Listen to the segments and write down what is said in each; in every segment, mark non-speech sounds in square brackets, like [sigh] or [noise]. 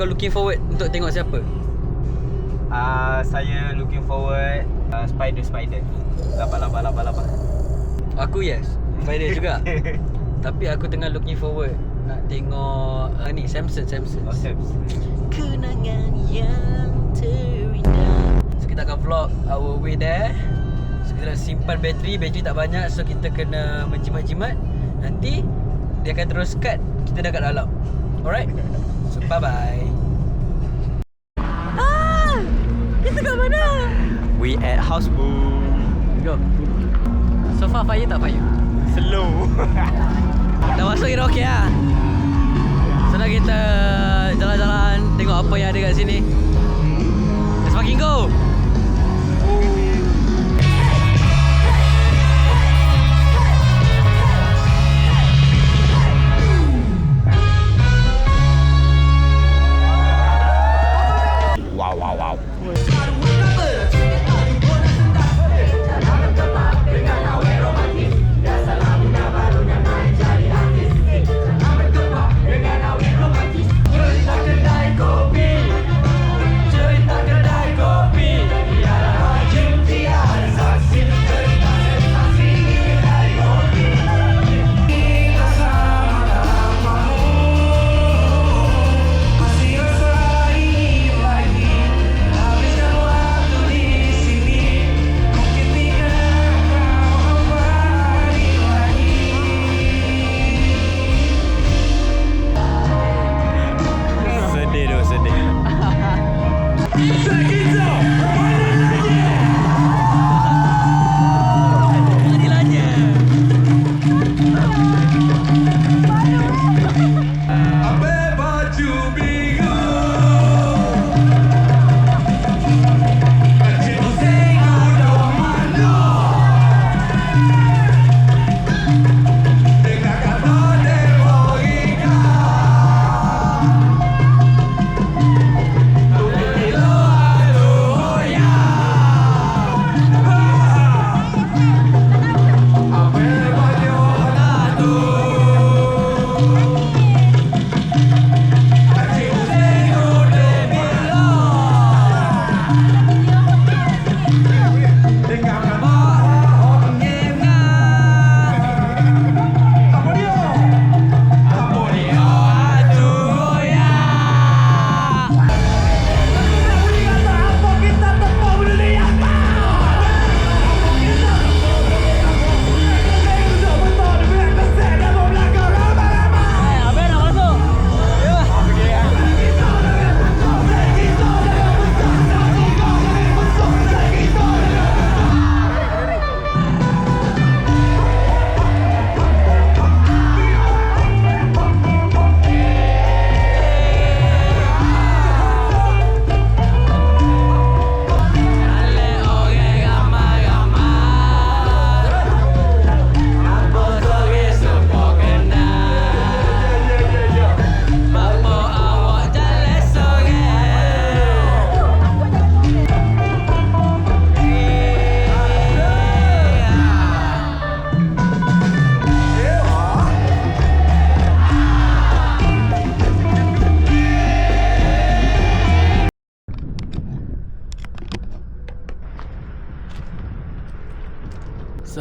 Kau looking forward untuk tengok siapa? Uh, saya looking forward uh, Spider Spider. Laba laba laba laba Aku yes Spider juga. [laughs] Tapi aku tengah looking forward Nak tengok uh, ni Samson Samson. Oh Samson. Kenangan yang terindah. So kita akan vlog our way there. So kita nak simpan bateri Bateri tak banyak. So kita kena menjimat-jimat. Nanti Dia akan terus cut Kita dah kat dalam. Alright? So bye bye We at Houseboat Go So far fire tak fire? Slow. [laughs] Dah masuk kira okey lah So nak kita jalan-jalan Tengok apa yang ada kat sini. Let's fucking go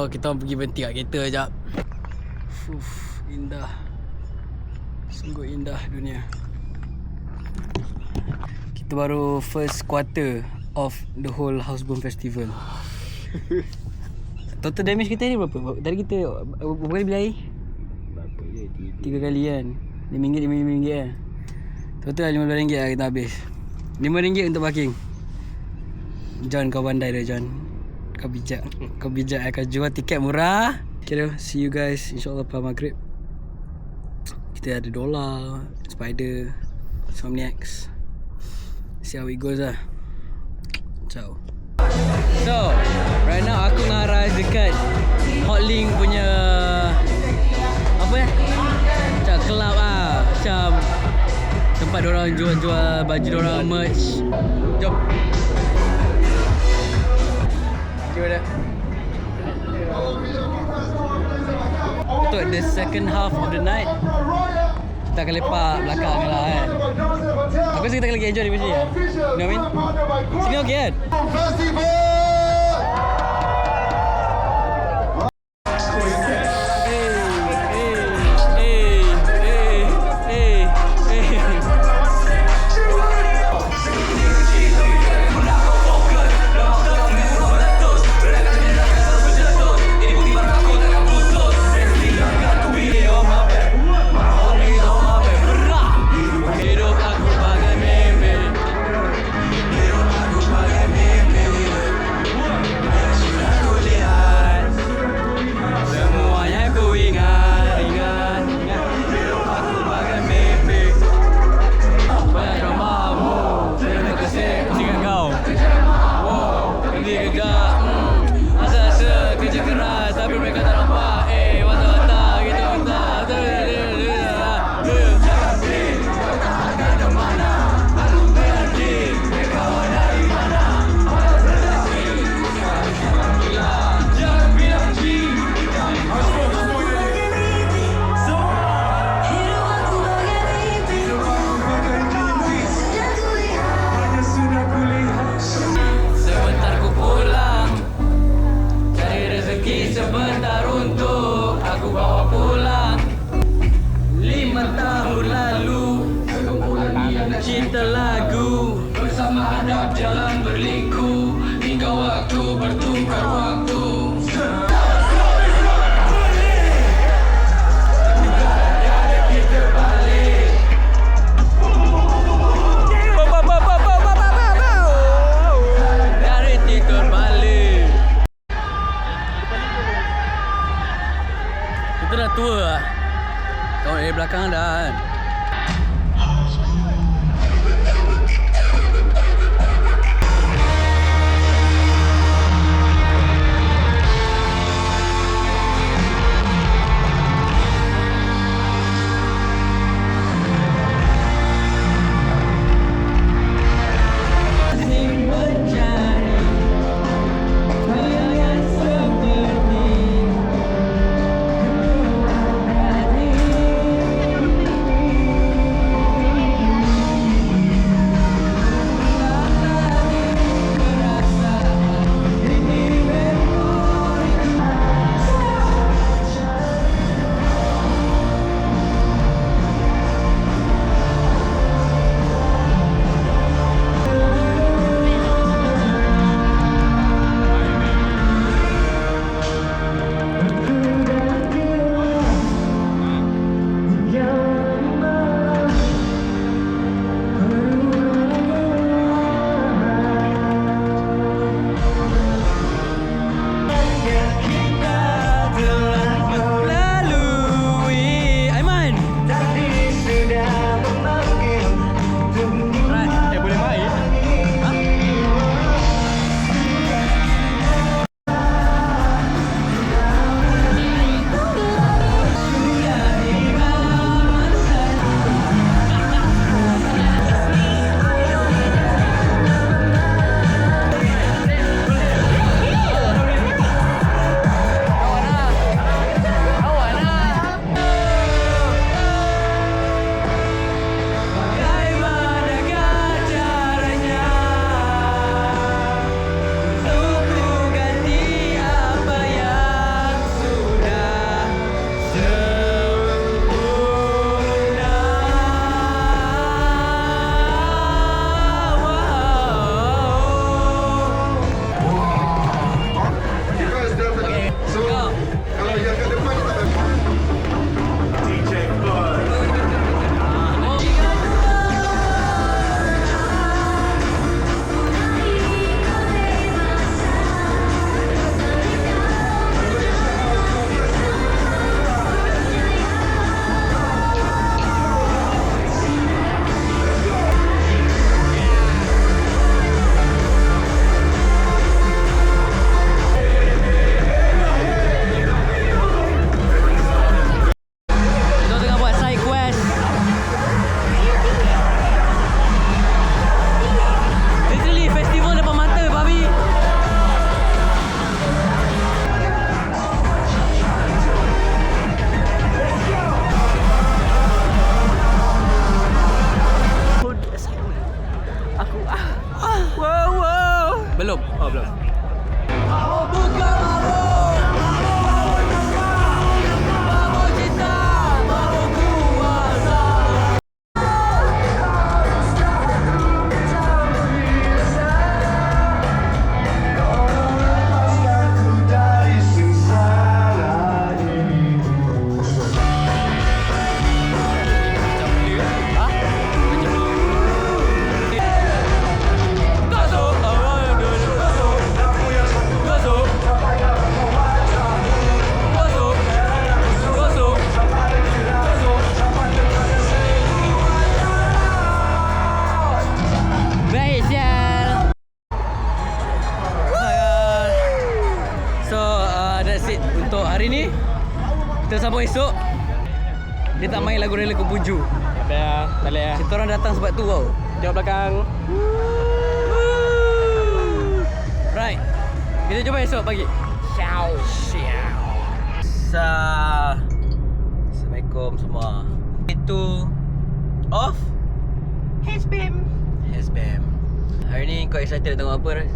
So kita pergi berhenti kat kereta sekejap. Fuh, indah. Sungguh indah dunia. Kita baru first quarter of the whole Housebound Festival. [laughs] Total damage kita ni berapa? Tadi kita berapa kali beli air? Tiga kali. Kan? RM5, RM5, kan? Total RM15 lah kita habis. RM5 untuk parking. John kau pandai dah John kau bijak Kau bijak eh Kau jual tiket murah. Okay though See you guys. InsyaAllah pada maghrib. Kita ada dolar Spider Somniax See how it goes lah. Ciao. So Right now aku dengan Arash dekat Hotlink punya Apa ya Macam club lah. Macam Tempat orang jual-jual baju orang merch. Jom. Julia. Untuk the second half of the night Kita akan lepak belakang lah kan Aku rasa kita akan lagi enjoy di Malaysia You know what I mean? Sini okey kan? Festival! lima tahun lalu Kinda. Semua. Itu Off. HBM SBM Hari ni kau excited nak tengok apa Ras?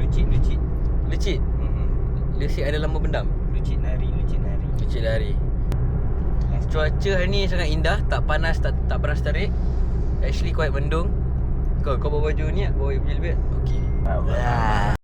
Lucid Lucid. Lucid? Mm-mm. Lucid ada lama pendam? Lucid nari Lucid nari. Lucid lari Cuaca hari ni sangat indah Tak panas tak tak panas terik Actually quite mendung. Kau kau bawa baju ni tak? Bawa baju lebih? Okay Lama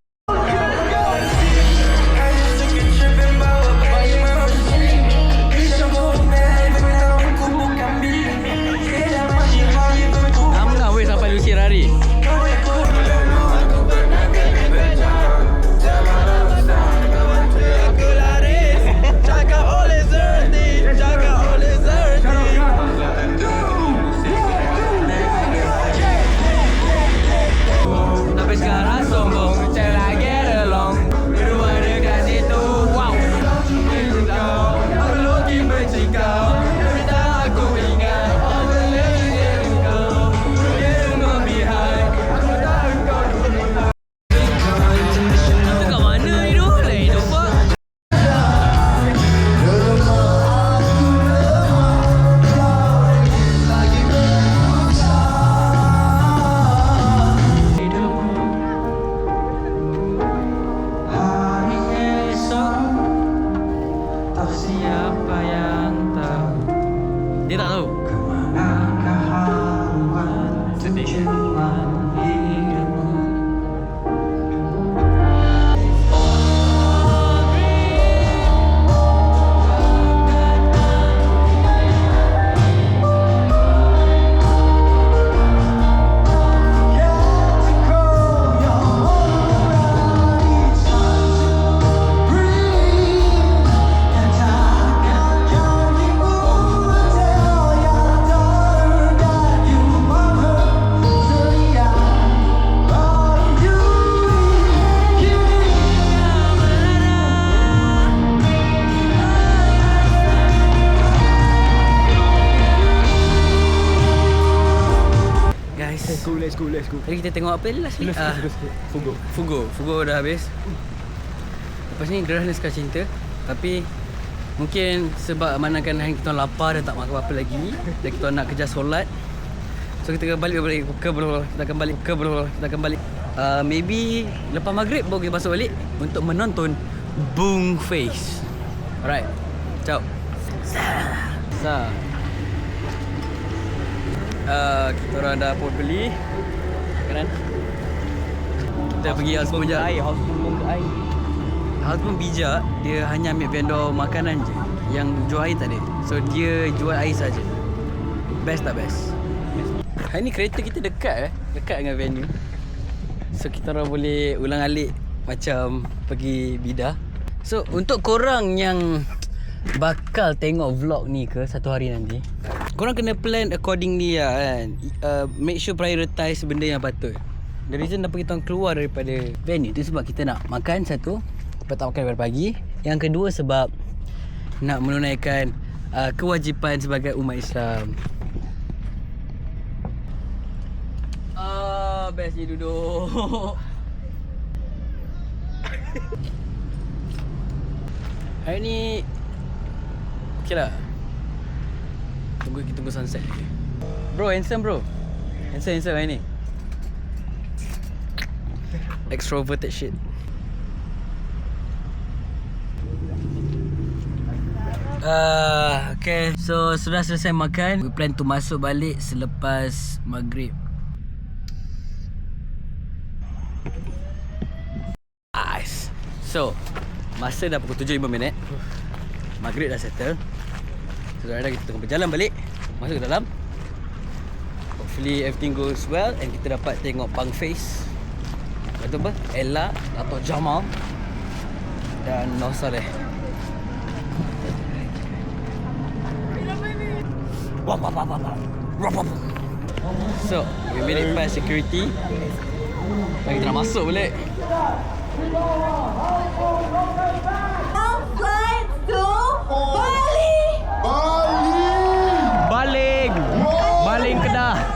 apa last ni? Let's go Ah, let's go Fugo Fugo Fugo dah habis. Lepas ni Derahna Sekar Cinta Tapi Mungkin sebab amanahkan hari kita lapar dan tak makan apa-apa lagi. Dan kita nak kejar solat. So kita akan balik balik ke belum Kita akan balik ke belum Kita akan balik. Uh, Maybe Lepas maghrib baru kita masuk balik Untuk menonton Boom Face. Alright. Ciao. Sa. Uh, Kita orang dah pun beli Kanan Kita pergi House Boom sekejap Air House pun air. Bijak Dia hanya ambil vendor makanan je Yang jual air tak ada. So dia jual air saja. Best tak best? Hari ni kereta kita dekat eh? Dekat dengan venue. So kita orang boleh ulang alik Macam pergi bidah. So untuk korang yang Bakal tengok vlog ni ke Satu hari nanti Korang kena plan accordingly lah kan. Uh, Make sure prioritize benda yang patut. The reason kenapa kita keluar daripada venue tu Sebab kita nak makan satu tak makan daripada pagi. Yang kedua sebab Nak menunaikan uh, Kewajipan sebagai umat Islam. Ah, best ni duduk. [laughs] Hari ni Okay lah Tunggu kita tunggu sunset lagi Bro handsome bro. Handsome handsome ni. Extroverted shit. Uh, okay, so sudah selesai makan We plan to masuk balik selepas maghrib. Nice. So, masa dah pukul 7.05 minit Maghrib dah settle Dah kita tengah berjalan balik. Masuk ke dalam. Hopefully everything goes well And kita dapat tengok Bang Face. Lepas tu apa? Ella atau Jamal Dan wah, wah. So, we made it past security. Dan kita nak masuk balik. Flight to Bali. Baling galing ka na.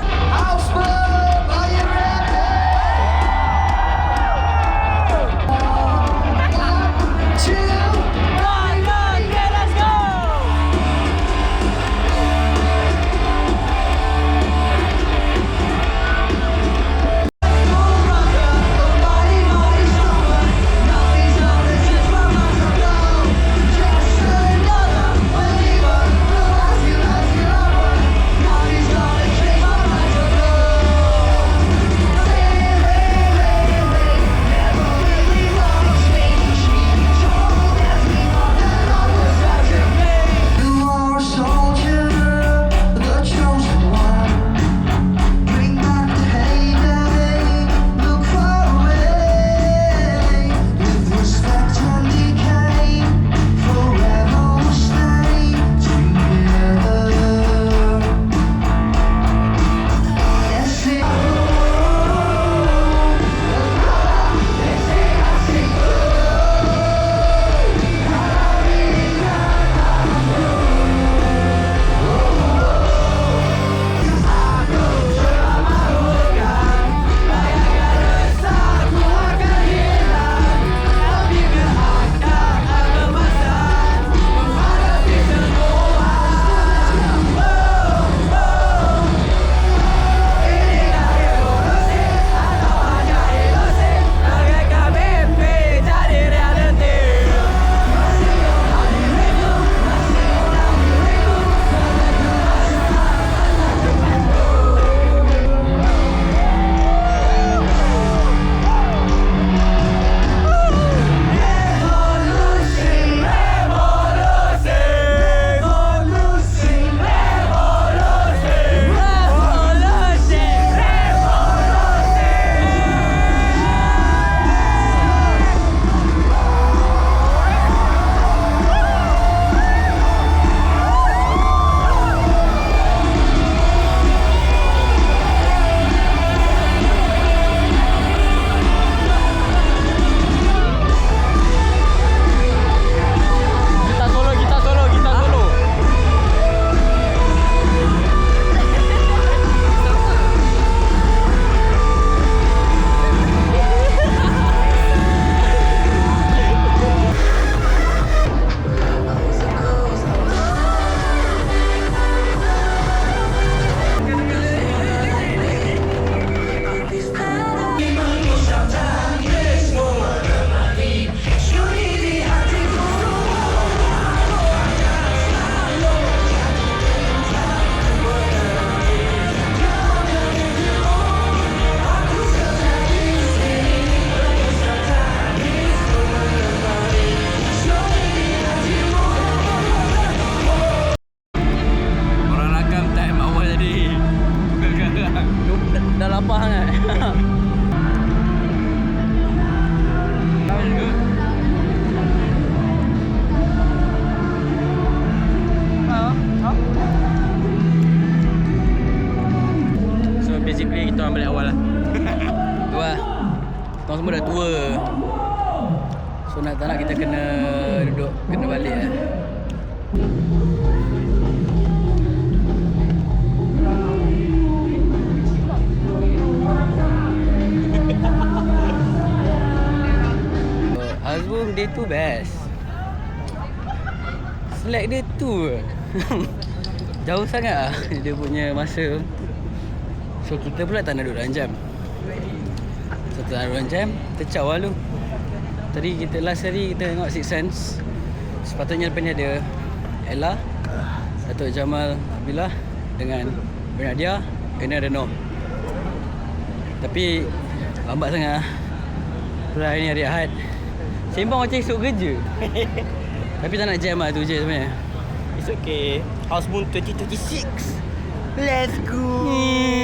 Kita orang balik awal lah. Tu lah Kita semua dah tua. So nak tak nak kita kena duduk Kena balik [laughs] lah Hasbung dia tu best. Slack dia tu. [laughs] Jauh sangat lah Dia punya masa So kita pula tak nak duduk dalam jam. So tak ada orang jam Tercaw lah lu Tadi kita last hari kita tengok Six Sense. Sepatutnya lepas ni ada Ella Datuk Jamal Abdullah Dengan Bernadia Kena ada Nom. Tapi Lambat sangat. Pula hari ni hari Ahad. Sembang macam esok kerja. [laughs] Tapi tak nak jam lah tu je sebenarnya. It's okay. House Moon 2026. Let's go.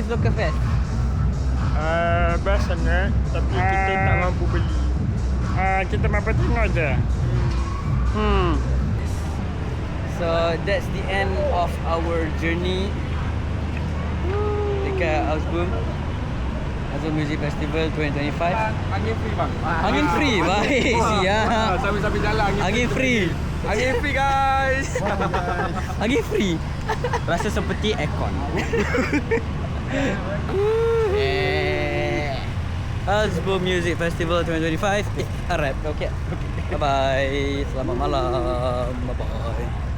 Is Local Fest? Uh, best sangat tapi uh, kita tak mampu beli. Uh, kita mampu tengok je. Hmm. So that's the end of our journey dekat Ausboom Ausboom Music Festival 2025. Angin free bang. Angin free, baik [laughs] siap. Sambil-sambil jalan Angin free. Angin free guys. Angin free. [laughs] Rasa seperti aircon. [laughs] Eh. Ausboom Music Festival 2025. Eh, harap. Okay. Bye bye. Selamat malam. Bye bye.